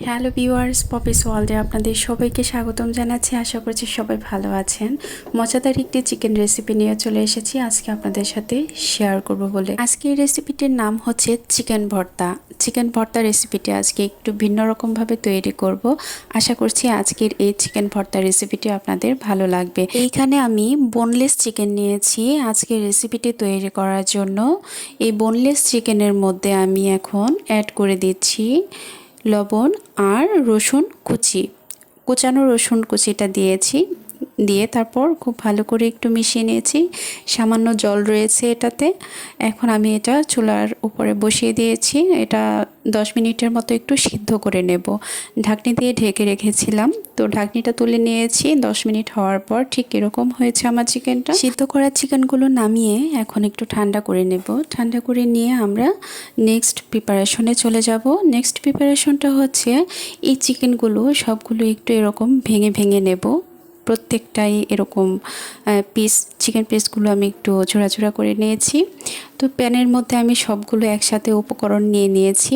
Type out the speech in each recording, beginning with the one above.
Hello viewers, Poppy's ওয়ার্ল্ডে আপনাদের সবাইকে স্বাগতম জানাচ্ছি। আশা করছি সবাই ভালো আছেন। মজাদার একটি চিকেন রেসিপি নিয়ে চলে এসেছি। আজকে আপনাদের সাথে শেয়ার করব বলে। আজকে এই রেসিপিটির নাম হচ্ছে চিকেন ভর্তা। চিকেন ভর্তা রেসিপিটি আজকে একটু ভিন্ন রকমভাবে তৈরি করব। আশা করছি আজকের এই চিকেন ভর্তা রেসিপিটি আপনাদের ভালো লাগবে। এইখানে আমি বোনলেস চিকেন নিয়েছি। আজকের রেসিপিটি তৈরি করার জন্য এই বোনলেস চিকেনের মধ্যে আমি এখন অ্যাড করে দিচ্ছি লবণ আর রসুন কুচি। কুচানো রসুন কুচিটা দিয়েছি। দিয়ে তারপর খুব ভালো করে একটু মিশিয়ে নিয়েছি। সামান্য জল রয়েছে এটাতে। এখন আমি এটা চুলার উপরে বসিয়ে দিয়েছি। এটা দশ মিনিটের মতো একটু সিদ্ধ করে নেব। ঢাকনি দিয়ে ঢেকে রেখেছিলাম। তো ঢাকনিটা তুলে নিয়েছি। দশ মিনিট হওয়ার পর ঠিক এরকম হয়েছে আমার চিকেনটা। সিদ্ধ করা চিকেনগুলো নামিয়ে এখন একটু ঠান্ডা করে নেব। ঠান্ডা করে নিয়ে আমরা নেক্সট প্রিপারেশনে চলে যাব। নেক্সট প্রিপারেশনটা হচ্ছে এই চিকেনগুলো সবগুলো একটু এরকম ভেঙে ভেঙে নেব। প্রত্যেকটাই এরকম পিস চিকেন পিসগুলো আমি একটু ছোড়াছোড়া করে নিয়েছি। তো প্যানের মধ্যে আমি সবগুলো একসাথে উপকরণ নিয়ে নিয়েছি।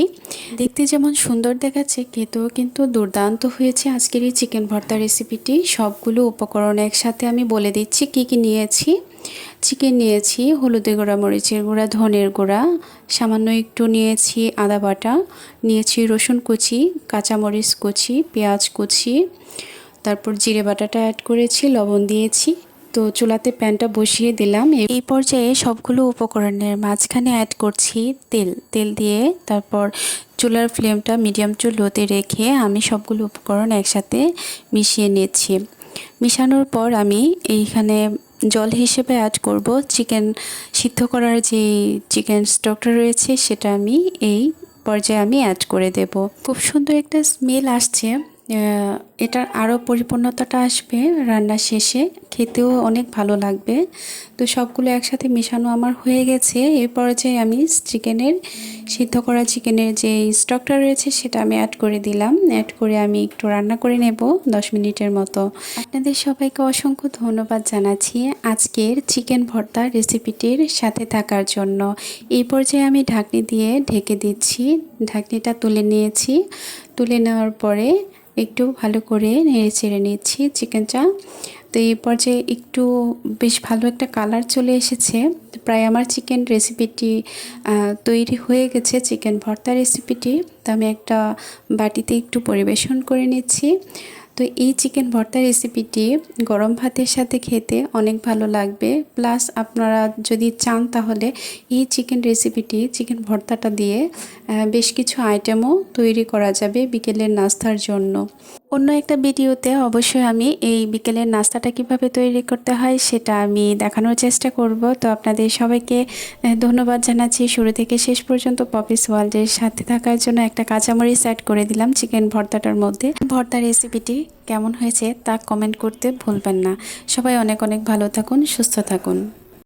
দেখতে যেমন সুন্দর দেখাচ্ছে, খেতেও কিন্তু দুর্দান্ত হয়েছে আজকের এই চিকেন ভর্তা রেসিপিটি সবগুলো উপকরণ একসাথে আমি বলে দিচ্ছি কি কি নিয়েছি। চিকেন নিয়েছি, হলুদের গুঁড়া, মরিচের গুঁড়া, ধনের গুঁড়া, সামান্য একটু নিয়েছি আদা বাটা, নিয়েছি রসুন কুচি, কাঁচামরিচ কুচি, পেঁয়াজ কুচি তারপর জিরে বাটাটা অ্যাড করেছি, লবণ দিয়েছি। তো চুলাতে প্যানটা বসিয়ে দিলাম। এই পর্যায়ে সবগুলো উপকরণের মাঝখানে অ্যাড করছি তেল। তেল দিয়ে তারপর চুলার ফ্লেমটা মিডিয়াম টু লোতে রেখে আমি সবগুলো উপকরণ একসাথে মিশিয়ে নিচ্ছি। মিশানোর পর আমি এইখানে জল হিসেবে অ্যাড করব। চিকেন সিদ্ধ করার যে চিকেন স্টকটা রয়েছে, সেটা আমি এই পর্যায়ে আমি অ্যাড করে দেব। খুব সুন্দর একটা স্মেল আসছে। এটার আরও পরিপূর্ণতাটা আসবে রান্না শেষে। খেতেও অনেক ভালো লাগবে। তো সবগুলো একসাথে মেশানো আমার হয়ে গেছে। এই পর্যায়ে আমি চিকেনের, সিদ্ধ করা চিকেনের যে স্টকটা রয়েছে সেটা আমি অ্যাড করে দিলাম। অ্যাড করে আমি একটু রান্না করে নেব দশ মিনিটের মতো। আপনাদের সবাইকে অসংখ্য ধন্যবাদ জানাচ্ছি আজকের চিকেন ভর্তা রেসিপিটির সাথে থাকার জন্য। এই পর্যায়ে আমি ঢাকনি দিয়ে ঢেকে দিচ্ছি। ঢাকনিটা তুলে নিয়েছি। তুলে নেওয়ার পরে একটু ভালো করে নেড়ে চেড়ে নিচ্ছি চিকেনটা তো এই পর্যায়ে একটু বেশ ভালো একটা কালার চলে এসেছে। প্রায় আমার চিকেন রেসিপিটি তৈরি হয়ে গেছে চিকেন ভর্তা রেসিপিটি। তো আমি একটা বাটিতে একটু পরিবেশন করে নিচ্ছি। তো এই চিকেন ভর্তা রেসিপিটি গরম ভাতের সাথে খেতে অনেক ভালো লাগবে। প্লাস আপনারা যদি চান তাহলে এই চিকেন রেসিপিটি চিকেন ভর্তাটা দিয়ে বেশ কিছু আইটেমও তৈরি করা যাবে বিকেলের নাস্তার জন্য। অন্য একটা ভিডিওতে অবশ্যই আমি এই বিকেলের নাস্তাটা কীভাবে তৈরি করতে হয় সেটা আমি দেখানোর চেষ্টা করব। তো আপনাদের সবাইকে ধন্যবাদ জানাচ্ছি। শুরু থেকে শেষ পর্যন্ত পপিস ওয়ার্ল্ডের সাথে থাকার জন্য একটা কাঁচামরিচ অ্যাড করে দিলাম চিকেন ভর্তাটার মধ্যে। ভর্তা রেসিপিটি কেমন হয়েছে তা কমেন্ট করতে ভুলবেন না। সবাই অনেক অনেক ভালো থাকুন সুস্থ থাকুন।